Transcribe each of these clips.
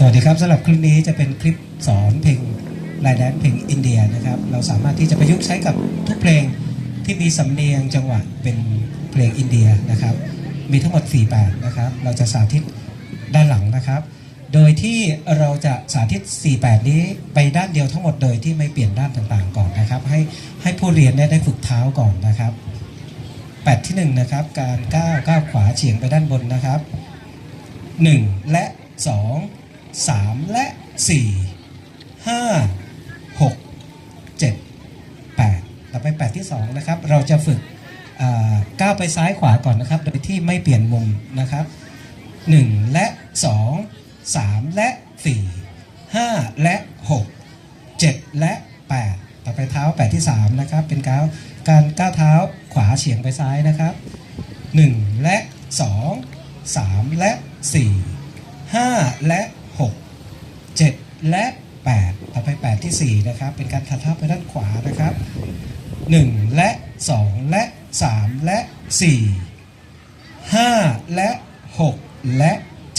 สวัสดีครับสำหรับคลิปนี้จะเป็นคลิปสอนเพลงลายแดนเพลงอินเดียนะครับ เราสามารถที่จะประยุกต์ใช้กับทุกเพลงที่มีสำเนียงจังหวะเป็นเพลงอินเดียนะครับ มีทั้งหมด4แบบนะครับ เราจะสาธิตด้านหลังนะครับ โดยที่เราจะสาธิต 4 แบบนี้ไปด้านเดียวทั้งหมดโดยที่ไม่เปลี่ยนด้านต่างๆก่อนนะครับ ให้ให้ผู้เรียนได้ได้ฝึกเท้าก่อนนะครับแปดที่หนึ่งนะครับการก้าวก้าวขวาเฉียงไปด้านบนนะครับ 1 และ 2 3 และ 4 5 6 7 8 ต่อไป 8 ที่ 2 นะครับ เราจะฝึกก้าวไปซ้ายขวาก่อนนะครับ โดยที่ไม่เปลี่ยนมุมนะครับ 1 และ 2 3 และ 4 5 และ 6 7 และ 8 ต่อไปเท้า 8 ที่ 3 นะครับ เป็นก้าวการก้าวเท้าขวาเฉียงไปซ้ายนะครับ 1 และ 2 3 และ 4 5 และ และ 8 ต่อไป 8 ที่ 4 นะครับ เป็นการถัดท้าไปด้านขวานะครับ 1 และ 2 และ 3 และ 4 5 และ 6 และ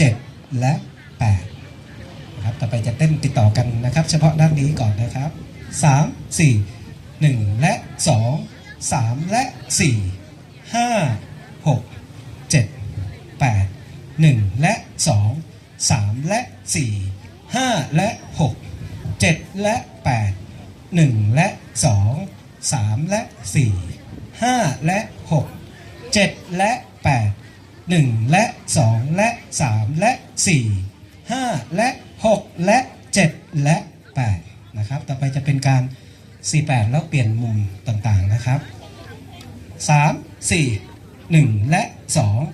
7 และ 8 นะครับ ต่อไปจะเต้นติดต่อกันนะครับ เฉพาะด้านนี้ก่อนนะครับ 3 4 1 และ 2 3 และ 4 5 6 7 8 1 และ 2 3 และ 4 5 และ 6 7 และ 8 1 และ 2 3 และ 4 5 และ 6 7 และ 8 1 และ 2 และ 3 และ 4 5 และ 6 และ 7 และ 8 นะครับ ต่อไปจะเป็นการ 48 แล้วเปลี่ยนมุมต่างๆนะครับ 3 4 1 และ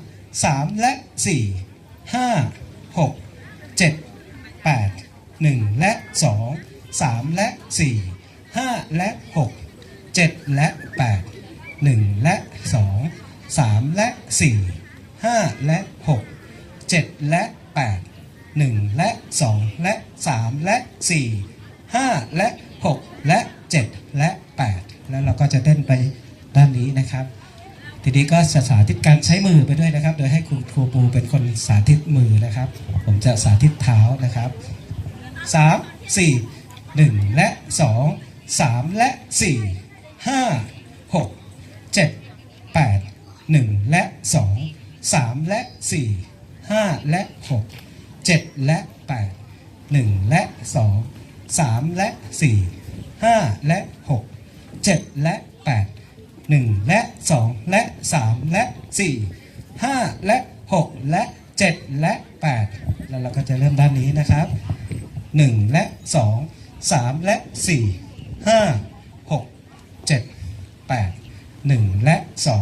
2 3 และ 4 5 6 7 8 1 3 และ 4 5 และ 6 7 และ 8 1 และ 2 3 และ 4 5 และ 6 7 และ 8 1 และ 2 และ 3 และ 4 5 และ 6 และ 7 และ 8 แล้วเราก็จะเต้นไปด้านนี้นะครับ ทีนี้ก็จะสาธิตการใช้มือไปด้วยนะครับ โดยให้ครูครูปูเป็นคนสาธิตมือนะครับ ผมจะสาธิตเท้านะครับ 3 4 1 และ 2 3 และ 4 5 6 7 8 1 และ 2 3 และ 4 5 และ 6 7 และ 8 1 และ 2 3 และ 4 5 และ 6 7 และ 8 1 และ 2 และ 3 และ 4 5 และ 6 และ 7 และ 8 แล้วเราก็จะเริ่มด้านนี้นะครับ 1 และ 2 3 และ 4 5 6 7 8 1 และ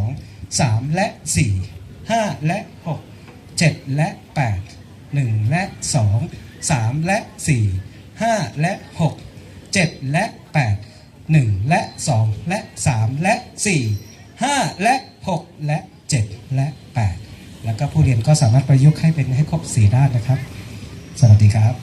2 3 และ 4 5 และ 6 7 และ 8 1 และ 2 3 และ 4 5 และ 6 7 และ 8 1 และ 2 และ 3 และ 4 5 และ 6 และ 7 และ 8 แล้วก็ผู้เรียนก็สามารถประยุกต์ให้เป็นให้ครบ 4 ด้านนะครับ สวัสดีครับ